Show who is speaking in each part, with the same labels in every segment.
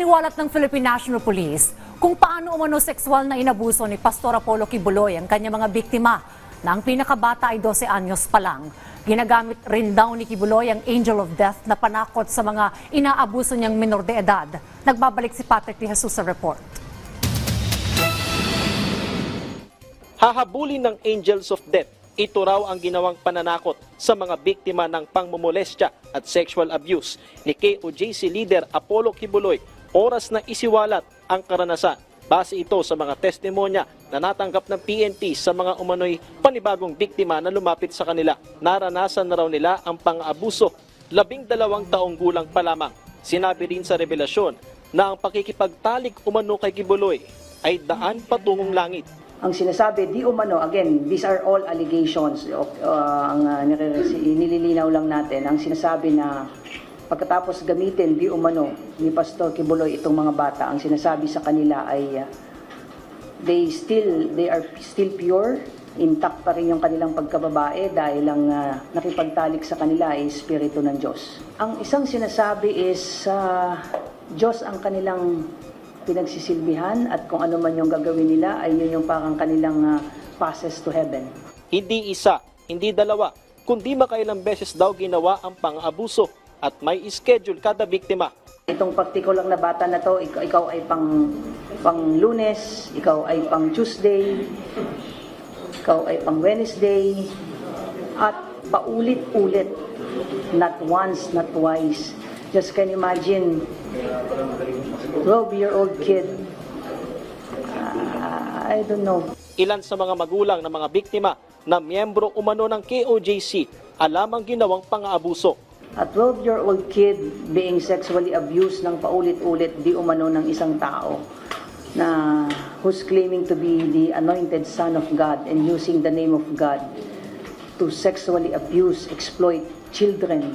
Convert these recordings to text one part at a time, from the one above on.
Speaker 1: Isiniwalat ng Philippine National Police kung paano umano sexual na inabuso ni Pastor Apollo Kibuloy ang kanyang mga biktima na ang pinakabata ay 12 anyos pa lang. Ginagamit rin daw ni Kibuloy ang angel of death na panakot sa mga inaabuso niyang minor de edad. Nagbabalik si Patrick de Jesus sa report.
Speaker 2: Hahabulin ng Angels of Death. Ito raw ang ginawang pananakot sa mga biktima ng pangmumolestya at sexual abuse ni KOJC leader Apollo Kibuloy oras na isiwalat ang karanasan. Base ito sa mga testimonya na natanggap ng PNP sa mga umano'y panibagong biktima na lumapit sa kanila. Naranasan na raw nila ang pang-abuso. Labing dalawang taong gulang pa lamang. Sinabi rin sa revelasyon na ang pakikipagtalik umano kay Kibuloy ay daan patungong langit
Speaker 3: Ang sinasabi, di umano, again, these are all allegations. Uh, ang uh, nililinaw lang natin, ang sinasabi na pagkatapos gamitin di umano ni Pastor Kibuloy itong mga bata, ang sinasabi sa kanila ay uh, they still they are still pure, intact pa rin yung kanilang pagkababae dahil ang uh, nakipagtalik sa kanila ay espiritu ng Diyos. Ang isang sinasabi is uh, Diyos ang kanilang pinagsisilbihan at kung ano man yung gagawin nila ay yun yung parang kanilang uh, passes to heaven.
Speaker 2: Hindi isa, hindi dalawa, kundi makailang beses daw ginawa ang pang-abuso at may schedule kada biktima.
Speaker 3: Itong particular na bata na to, ikaw, ikaw ay pang pang lunes, ikaw ay pang Tuesday, ikaw ay pang Wednesday, at paulit-ulit, not once, not twice. Just can imagine, 12-year-old kid, ah, I don't know,
Speaker 2: Ilan sa mga magulang ng mga biktima na miyembro umano ng KOJC alam ang ginawang pang-aabuso.
Speaker 3: A 12-year-old kid being sexually abused ng paulit-ulit di umano ng isang tao na who's claiming to be the anointed son of God and using the name of God to sexually abuse, exploit children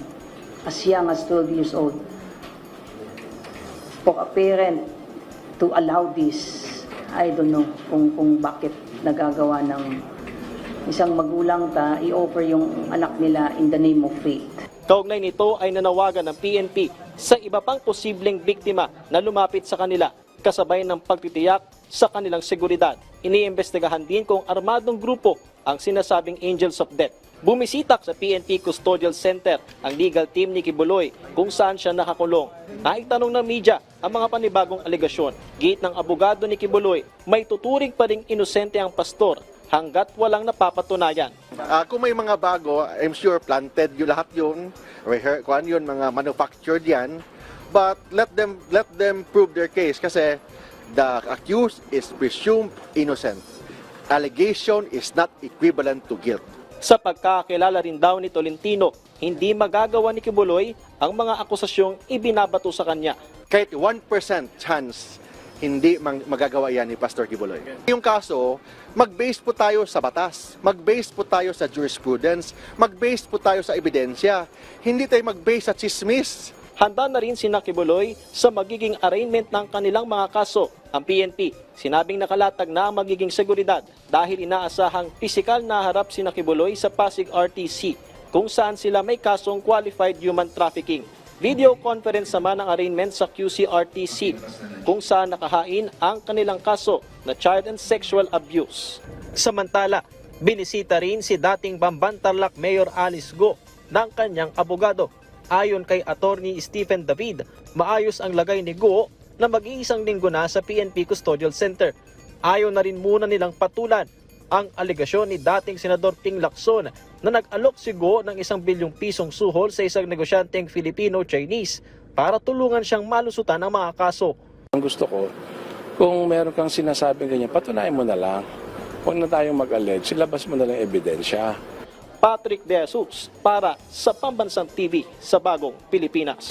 Speaker 3: as young as 12 years old. For a parent to allow this, I don't know kung, kung bakit nagagawa ng isang magulang ta i-offer yung anak nila in the name of faith.
Speaker 2: Kaugnay nito ay nanawagan ng PNP sa iba pang posibleng biktima na lumapit sa kanila kasabay ng pagtitiyak sa kanilang seguridad. Iniimbestigahan din kung armadong grupo ang sinasabing Angels of Death. Bumisitak sa PNP Custodial Center ang legal team ni Kibuloy kung saan siya nakakulong. Naitanong ng media ang mga panibagong aligasyon. Git ng abogado ni Kibuloy, may tuturing pa ring inosente ang pastor hanggat walang napapatunayan.
Speaker 4: Ah, kung may mga bago, I'm sure planted yung lahat yun. Kuan yun, mga manufactured yan. But let them let them prove their case kasi the accused is presumed innocent. Allegation is not equivalent to guilt.
Speaker 2: Sa pagkakilala rin daw ni Tolentino, hindi magagawa ni Kibuloy ang mga akusasyong ibinabato sa kanya.
Speaker 4: Kahit 1% chance hindi magagawa yan ni Pastor Kibuloy. Yung kaso, mag-base po tayo sa batas, mag-base po tayo sa jurisprudence, mag-base po tayo sa ebidensya. Hindi tayo mag-base sa chismis.
Speaker 2: Handa na rin si Kibuloy sa magiging arraignment ng kanilang mga kaso. Ang PNP, sinabing nakalatag na ang magiging seguridad dahil inaasahang pisikal na harap si Kibuloy sa Pasig RTC kung saan sila may kasong qualified human trafficking. Video conference naman ang arraignment sa QCRTC kung saan nakahain ang kanilang kaso na child and sexual abuse. Samantala, binisita rin si dating Bambantarlak Mayor Alice Go ng kanyang abogado Ayon kay Attorney Stephen David, maayos ang lagay ni Go na mag-iisang linggo na sa PNP Custodial Center. Ayon na rin muna nilang patulan ang aligasyon ni dating Senador Ping Lacson na nag-alok si Go ng isang bilyong pisong suhol sa isang negosyanteng Filipino-Chinese para tulungan siyang malusutan ng mga kaso.
Speaker 5: Ang gusto ko, kung meron kang sinasabing ganyan, patunayan mo na lang. Huwag na tayong mag-allege, silabas mo na lang ebidensya.
Speaker 2: Patrick De Jesus para sa Pambansang TV sa Bagong Pilipinas.